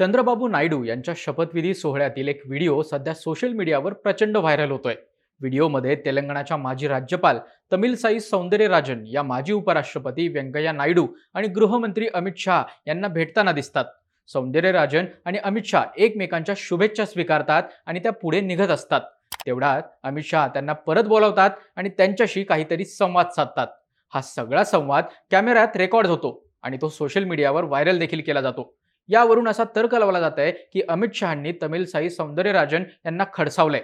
चंद्रबाबू नायडू यांच्या शपथविधी सोहळ्यातील एक व्हिडिओ सध्या सोशल मीडियावर प्रचंड व्हायरल होतोय. व्हिडिओमध्ये तेलंगणाच्या माजी राज्यपाल तमिलसाई सौंदर्यराजन या माजी उपराष्ट्रपती व्यंकय्या नायडू आणि गृहमंत्री अमित शहा यांना भेटताना दिसतात. सौंदर्यराजन आणि अमित शहा एकमेकांच्या शुभेच्छा स्वीकारतात आणि त्या पुढे निघत असतात. तेवढ्यात अमित शहा त्यांना परत बोलावतात आणि त्यांच्याशी काहीतरी संवाद साधतात. हा सगळा संवाद कॅमेऱ्यात रेकॉर्ड होतो आणि तो सोशल मीडियावर व्हायरल देखील केला जातो. यावरून असा तर्क लावला जात आहे की अमित शहांनी तमिलसाई सौंदर्यराजन यांना खडसावलंय.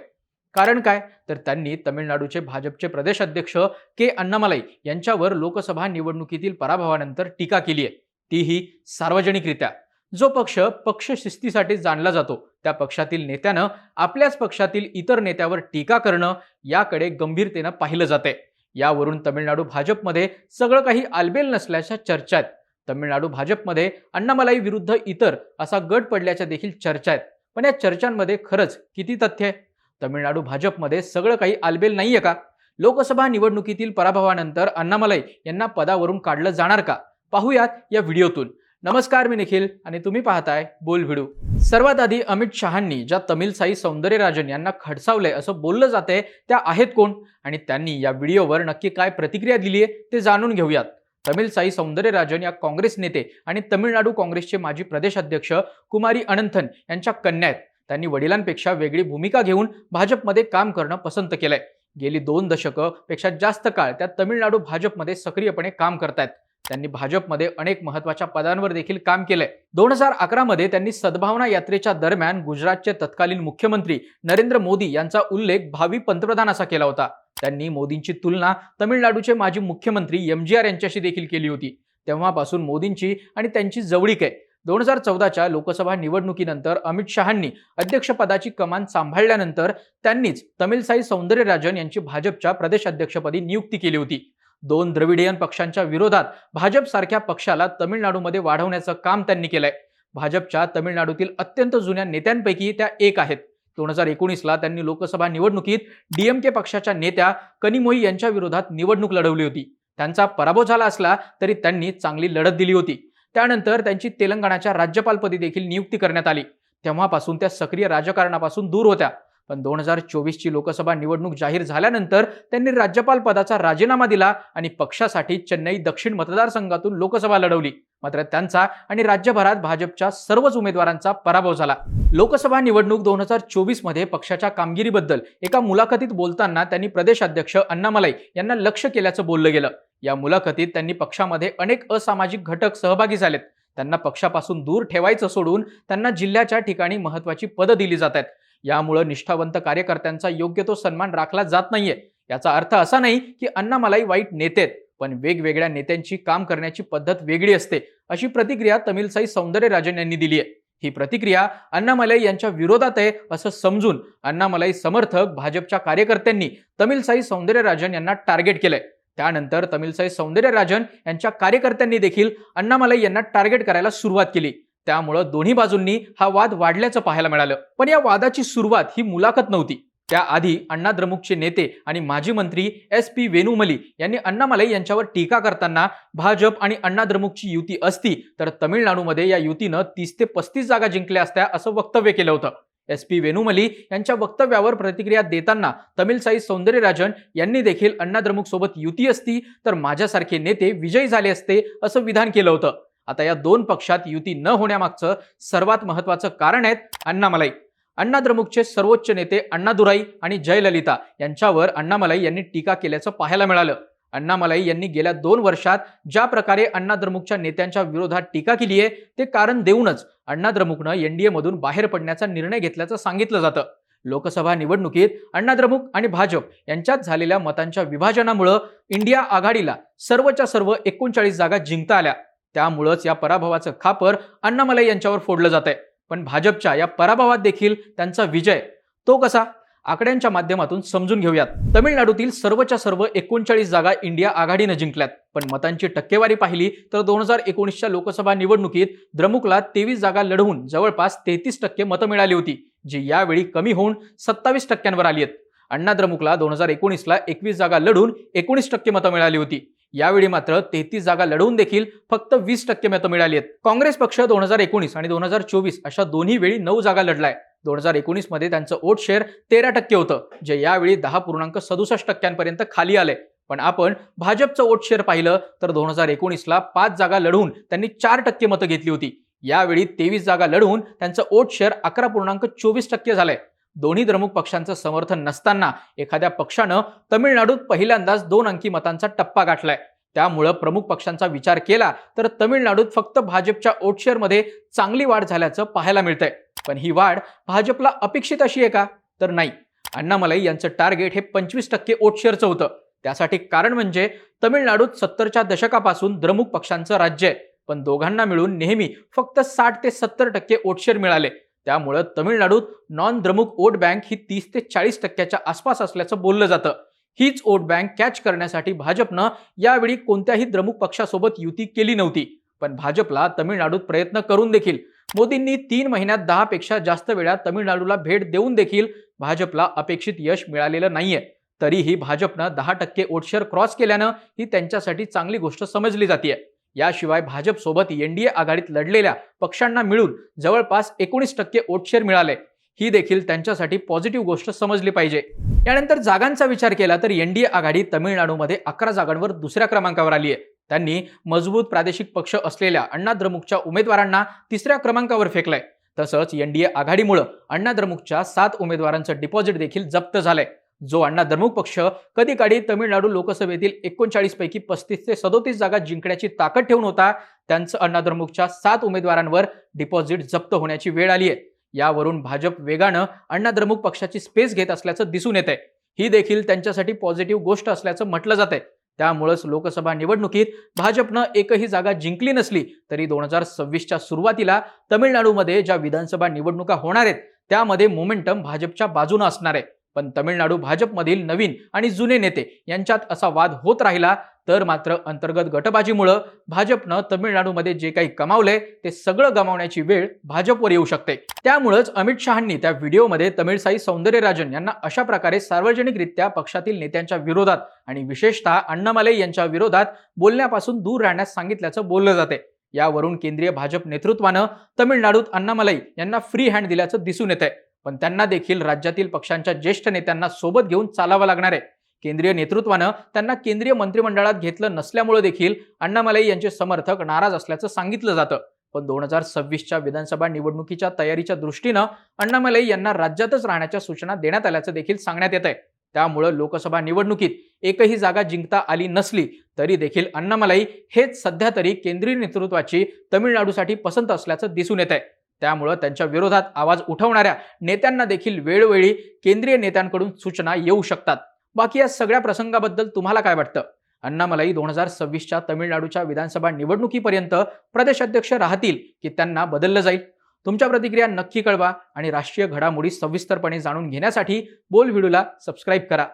कारण काय? तर त्यांनी तमिळनाडूचे भाजपचे प्रदेश अध्यक्ष के अण्णामलाई यांच्यावर लोकसभा निवडणुकीतील पराभवानंतर टीका केली आहे. तीही सार्वजनिकरित्या. जो पक्ष पक्ष शिस्तीसाठी जाणला जातो त्या पक्षातील नेत्यानं आपल्याच पक्षातील इतर नेत्यावर टीका करणं याकडे गंभीरतेनं पाहिलं जाते यावरून तमिळनाडू भाजपमध्ये सगळं काही आलबेल नसल्याच्या चर्चा आहेत. तमिळनाडू भाजपमध्ये अण्णामलाई विरुद्ध इतर असा गट पडल्याच्या देखील चर्चा आहेत. पण या चर्चांमध्ये खरंच किती तथ्य आहे? तमिळनाडू भाजपमध्ये सगळं काही आलबेल नाहीये का? लोकसभा निवडणुकीतील पराभवानंतर अण्णामलाई यांना पदावरून काढलं जाणार का? पाहूयात या व्हिडिओतून. नमस्कार मी निखिल आणि तुम्ही पाहताय बोल व्हिडिओ सर्वात आधी अमित शहांनी ज्या तमिलसाई सौंदर्यराजन यांना खडसावलंय असं बोललं जाते त्या आहेत कोण? आणि त्यांनी या व्हिडिओवर नक्की काय प्रतिक्रिया दिली आहे ते जाणून घेऊयात. तमिलसाई सौंदर्यराजन या काँग्रेस नेते आणि तमिळनाडू काँग्रेसचे माजी प्रदेशाध्यक्ष कुमारी अनंथन यांच्या कन्या आहेत. त्यांनी वडिलांपेक्षा वेगळी भूमिका घेऊन भाजपमध्ये काम करणं पसंत केलंय. गेली दोन दशकं पेक्षा जास्त काळ त्या तमिळनाडू भाजपमध्ये सक्रियपणे काम करतायत. त्यांनी भाजपमध्ये अनेक महत्त्वाच्या पदांवर देखील काम केलंय. दोन हजार अकरामध्ये त्यांनी सद्भावना यात्रेच्या दरम्यान गुजरातचे तत्कालीन मुख्यमंत्री नरेंद्र मोदी यांचा उल्लेख भावी पंतप्रधान असा केला होता. त्यांनी मोदींची तुलना तमिळनाडूचे माजी मुख्यमंत्री एम जी आर यांच्याशी देखील केली होती. तेव्हापासून मोदींची आणि त्यांची जवळीक आहे. दोन हजार चौदाच्या लोकसभा निवडणुकीनंतर अमित शहांनी अध्यक्षपदाची कमान सांभाळल्यानंतर त्यांनीच तमिलसाई सौंदर्यराजन यांची भाजपच्या प्रदेशाध्यक्षपदी नियुक्ती केली होती. दोन द्रविडियन पक्षांच्या विरोधात भाजप सारख्या पक्षाला तमिळनाडूमध्ये वाढवण्याचं काम त्यांनी केलंय. भाजपच्या तमिळनाडूतील अत्यंत जुन्या नेत्यांपैकी त्या एक आहेत. दोन हजार एकोणीसला त्यांनी लोकसभा निवडणुकीत डीएमके पक्षाच्या नेत्या कनिमोई यांच्या विरोधात निवडणूक लढवली होती. त्यांचा पराभव झाला असला तरी त्यांनी चांगली लढत दिली होती. त्यानंतर त्यांची तेलंगणाच्या राज्यपालपदी देखील नियुक्ती करण्यात आली. तेव्हापासून त्या सक्रिय राजकारणापासून दूर होत्या. पण दोन हजार चोवीसची लोकसभा निवडणूक जाहीर झाल्यानंतर त्यांनी राज्यपाल पदाचा राजीनामा दिला आणि पक्षासाठी चेन्नई दक्षिण मतदारसंघातून लोकसभा लढवली. मात्र त्यांचा आणि राज्यभरात भाजपच्या सर्वच उमेदवारांचा पराभव झाला. लोकसभा निवडणूक दोन हजार चोवीसमध्ये पक्षाच्या कामगिरीबद्दल एका मुलाखतीत बोलताना त्यांनी प्रदेशाध्यक्ष अण्णामलाई यांना लक्ष केल्याचं बोललं गेलं. या मुलाखतीत त्यांनी पक्षामध्ये अनेक असामाजिक घटक सहभागी झालेत. त्यांना पक्षापासून दूर ठेवायचं सोडून त्यांना जिल्ह्याच्या ठिकाणी महत्वाची पदं दिली जात आहेत. यामुळं निष्ठावंत कार्यकर्त्यांचा योग्य तो सन्मान राखला जात नाहीये. याचा अर्थ असा नाही की अण्णामलाई वाईट नेते आहेत पण वेगवेगळ्या नेत्यांची काम करण्याची पद्धत वेगळी असते अशी प्रतिक्रिया तमिलसाई सौंदर्यराजन यांनी दिली आहे ही प्रतिक्रिया अण्णामलाई यांच्या विरोधात आहे असं समजून अण्णामलाई समर्थक भाजपच्या कार्यकर्त्यांनी तमिलसाई सौंदर्यराजन यांना टार्गेट केलंय. त्यानंतर तमिलसाई सौंदर्यराजन यांच्या कार्यकर्त्यांनी देखील अण्णामलाई यांना टार्गेट करायला सुरुवात केली. त्यामुळं दोन्ही बाजूंनी हा वाद वाढल्याचं पाहायला मिळालं. पण या वादाची सुरुवात ही मुलाखत नव्हती. त्याआधी अण्णा द्रमुकचे नेते आणि माजी मंत्री एस पी वेणुमली यांनी अण्णामलाई यांच्यावर टीका करताना भाजप आणि अण्णा द्रमुकची युती असती तर तमिळनाडूमध्ये या युतीनं तीस ते पस्तीस जागा जिंकल्या असत्या असं वक्तव्य केलं होतं. एस पी वेणुमली यांच्या वक्तव्यावर प्रतिक्रिया देताना तमिलसाई सौंदर्यराजन यांनी देखील अण्णा द्रमुक सोबत युती असती तर माझ्यासारखे नेते विजयी झाले असते असं विधान केलं होतं. आता या दोन पक्षात युती न होण्यामागचं सर्वात महत्वाचं कारण आहेत अण्णामलाई. अण्णा द्रमुकचे सर्वोच्च नेते अण्णादुराई आणि जयललिता यांच्यावर अण्णामलाई यांनी टीका केल्याचं पाहायला मिळालं. अण्णामलाई यांनी गेल्या दोन वर्षात ज्या प्रकारे अण्णा द्रमुकच्या नेत्यांच्या विरोधात टीका केली आहे ते कारण देऊनच अण्णा द्रमुकनं एनडीए मधून बाहेर पडण्याचा निर्णय घेतल्याचं सांगितलं जातं. लोकसभा निवडणुकीत अण्णा द्रमुक आणि भाजप यांच्यात झालेल्या मतांच्या विभाजनामुळं इंडिया आघाडीला सर्वच्या सर्व एकोणचाळीस जागा जिंकता आल्या. त्यामुळंच या पराभवाचं खापर अण्णामलाई यांच्यावर फोडलं जात आहे पण भाजपच्या या पराभवात देखील त्यांचा विजय तो कसा? आकड्यांच्या माध्यमातून समजून घेऊयात. तमिळनाडूतील सर्वच्या सर्व एकोणचाळीस जागा इंडिया आघाडीनं जिंकल्यात. पण मतांची टक्केवारी पाहिली तर दोन हजार एकोणीसच्या लोकसभा निवडणुकीत द्रमुकला तेवीस जागा लढवून जवळपास तेहतीस टक्के मतं मिळाली होती जी यावेळी कमी होऊन सत्तावीस टक्क्यांवर आली आहेत. अण्णा द्रमुकला दोन हजार एकोणीसला एकवीस जागा लढून एकोणीस टक्के मतं मिळाली होती. यावेळी मात्र तेहतीस जागा लढवून देखील फक्त वीस टक्के मतं मिळाली आहेत. काँग्रेस पक्ष दोन हजार एकोणीस आणि दोन हजार चोवीस अशा दोन्ही वेळी नऊ जागा लढलाय. दोन हजार एकोणीसमध्ये त्यांचं वोट शेअर तेरा टक्के होतं जे यावेळी दहा पूर्णांक सदुसष्ट टक्क्यांपर्यंत खाली आलंय. पण आपण भाजपचं वोट शेअर पाहिलं तर दोन हजार एकोणीसला पाच जागा लढवून त्यांनी चार टक्के मतं घेतली होती. यावेळी तेवीस जागा लढवून त्यांचं वोट शेअर अकरा पूर्णांक चोवीस टक्के झालंय. दोन्ही द्रमुक पक्षांचं समर्थन नसताना एखाद्या पक्षानं तमिळनाडूत पहिल्यांदाच दोन अंकी मतांचा टप्पा गाठलाय. त्यामुळं प्रमुख पक्षांचा विचार केला तर तमिळनाडूत फक्त भाजपच्या ओटशेअरमध्ये चांगली वाढ झाल्याचं पाहायला मिळतंय. पण ही वाढ भाजपला अपेक्षित अशी आहे का? तर नाही. अण्णामलाई यांचं टार्गेट हे पंचवीस टक्के ओटशेअरचं होतं. त्यासाठी कारण म्हणजे तमिळनाडूत सत्तरच्या दशकापासून द्रमुक पक्षांचं राज्य आहे. पण दोघांना मिळून नेहमी फक्त साठ ते सत्तर टक्के ओटशेअर मिळाले. त्यामुळं तमिळनाडूत नॉन द्रमुक वोट बँक ही तीस ते चाळीस टक्क्याच्या आसपास असल्याचं बोललं जातं. हीच वोट बँक कॅच करण्यासाठी भाजपनं यावेळी कोणत्याही द्रमुक पक्षासोबत युती केली नव्हती. पण भाजपला तमिळनाडूत प्रयत्न करून देखील. मोदींनी तीन महिन्यात दहा पेक्षा जास्त वेळा तमिळनाडूला भेट देऊन देखील भाजपला अपेक्षित यश मिळालेलं नाहीये. तरीही भाजपनं दहा टक्के वोटशेअर क्रॉस केल्यानं ही त्यांच्यासाठी चांगली गोष्ट समजली जाते याशिवाय भाजपसोबत एनडीए आघाडीत लढलेल्या पक्षांना मिळून जवळपास एकोणीस टक्के ओटशेर मिळाले. ही देखील त्यांच्यासाठी पॉझिटिव्ह गोष्ट समजली पाहिजे. यानंतर जागांचा विचार केला तर एनडीए आघाडी तमिळनाडूमध्ये अकरा जागांवर दुसऱ्या क्रमांकावर आली आहे. त्यांनी मजबूत प्रादेशिक पक्ष असलेल्या अण्णा द्रमुकच्या उमेदवारांना तिसऱ्या क्रमांकावर फेकलंय. तसंच एनडीए आघाडीमुळे अण्णा द्रमुकच्या सात उमेदवारांचं डिपॉझिट देखील जप्त झालंय. जो अण्णा द्रमुक पक्ष कधी काळी तमिळनाडू लोकसभेतील एकोणचाळीस पैकी पस्तीस ते सदोतीस जागा जिंकण्याची ताकद ठेवून होता त्यांचं अण्णा द्रमुकच्या सात उमेदवारांवर डिपॉझिट जप्त होण्याची वेळ आली आहे. यावरून भाजप वेगानं अण्णा द्रमुक पक्षाची स्पेस घेत असल्याचं दिसून येत आहे ही देखील त्यांच्यासाठी पॉझिटिव्ह गोष्ट असल्याचं म्हटलं जात आहे त्यामुळंच लोकसभा निवडणुकीत भाजपनं एकही जागा जिंकली नसली तरी दोन हजार सव्वीसच्या सुरुवातीला तमिळनाडूमध्ये ज्या विधानसभा निवडणुका होणार आहेत त्यामध्ये मोमेंटम भाजपच्या बाजूनं असणार आहे. पण तमिळनाडू भाजपमधील नवीन आणि जुने नेते यांच्यात असा वाद होत राहिला तर मात्र अंतर्गत गटबाजीमुळं भाजपनं तमिळनाडूमध्ये जे काही कमावलंय ते सगळं गमावण्याची वेळ भाजपवर येऊ शकते. त्यामुळंच अमित शहांनी त्या व्हिडिओमध्ये तमिळसाई सौंदर्यराजन यांना अशा प्रकारे सार्वजनिकरित्या पक्षातील नेत्यांच्या विरोधात आणि विशेषतः अण्णामले यांच्या विरोधात बोलण्यापासून दूर राहण्यास सांगितल्याचं बोललं जाते. यावरून केंद्रीय भाजप नेतृत्वानं तमिळनाडूत अण्णामलई यांना फ्री हँड दिल्याचं दिसून येत आहे पण त्यांना देखील राज्यातील पक्षांच्या ज्येष्ठ नेत्यांना सोबत घेऊन चालावं लागणार आहे. केंद्रीय नेतृत्वानं त्यांना केंद्रीय मंत्रिमंडळात घेतलं नसल्यामुळे देखील अण्णामलई यांचे समर्थक नाराज असल्याचं सांगितलं जातं. पण दोन हजार सव्वीसच्या विधानसभा निवडणुकीच्या तयारीच्या दृष्टीनं अण्णामलई यांना राज्यातच राहण्याच्या सूचना देण्यात आल्याचं देखील सांगण्यात येत आहे त्यामुळं लोकसभा निवडणुकीत एकही जागा जिंकता आली नसली तरी देखील अण्णामलाई हेच सध्या तरी केंद्रीय नेतृत्वाची तमिळनाडूसाठी पसंत असल्याचं दिसून येत आहे त्यामुळं त्यांच्या विरोधात आवाज उठवणाऱ्या नेत्यांना देखील वेळोवेळी केंद्रीय नेत्यांकडून सूचना येऊ शकतात. बाकी या सगळ्या प्रसंगाबद्दल तुम्हाला काय वाटतं? अण्णामलाई दोन हजार सव्वीसच्या तमिळनाडूच्या विधानसभा निवडणुकीपर्यंत प्रदेशाध्यक्ष राहतील की त्यांना बदललं जाईल? तुमच्या प्रतिक्रिया नक्की कळवा आणि राष्ट्रीय घडामोडी सविस्तरपणे जाणून घेण्यासाठी बोल व्हिडिओला सबस्क्राईब करा.